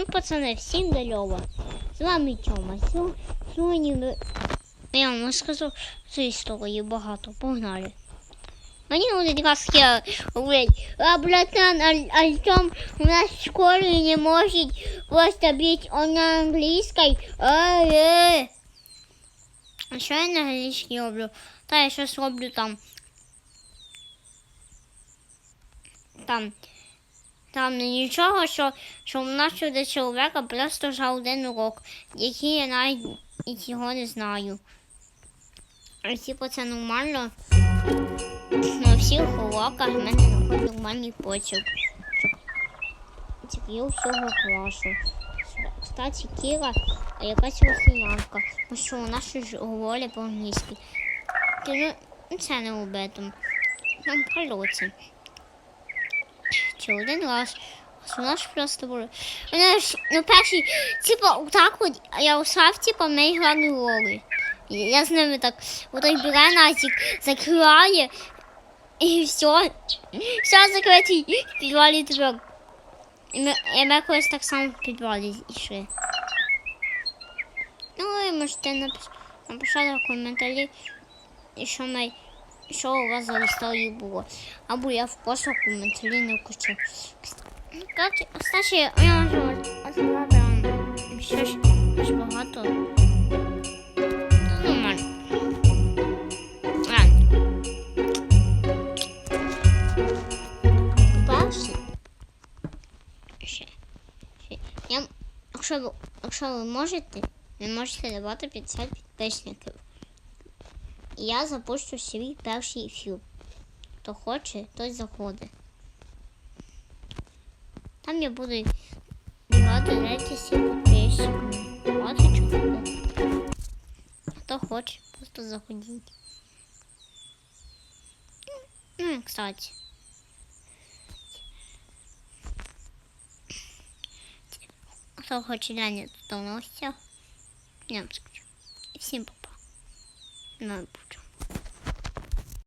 Ну, пацани, всім дальова. З вами Тьома. Сьо- Сьогодні ми... я вам розказав цю історію багато. Погнали. Мені один раз я говорить, а братан, Аль- Артем у нас в школі не може просто бить он на англійській. А, е. А що я на англійській роблю? Та я щось роблю там. Там. Там нічого, що, що в нас до чоловіка просто вже один урок, який я навіть і не знаю. А типу це нормально. На всіх уроках в мене виходить нормальний почерк. Типу я всього класу. Кстати, Кіра, якась росіянка. Ну що, у нас ж говорять по-англійськи. Ну, це не об этом. Там прольоті. Чи один раз. Просто було. Вона ж, ну перший, типу, так от, я усав, типу, ми грали роли. Я з ними так, отак бере Назік, закриває, і все. Все закритий підвалі тепер. І ми, і ми колись так само в підвалі йшли. Ну, ви можете напис- написати в коментарі, що ми, що у вас за історії було. Або я просто в коментарі не вкачу. Кстати, я можу вам ще ж багато. Ну, Нормально. Ви, якщо ви можете, ви можете давати 50 підписників. Я запущу свій перший ефір. Хто хоче, той заходить. Там я буду брати деякі всі підписчиками. От чого. Хто хоче, просто заходіть. Ну, кстати. Хто хоче глянути до новостях, я вам скажу. Всім папа. Ну, буду.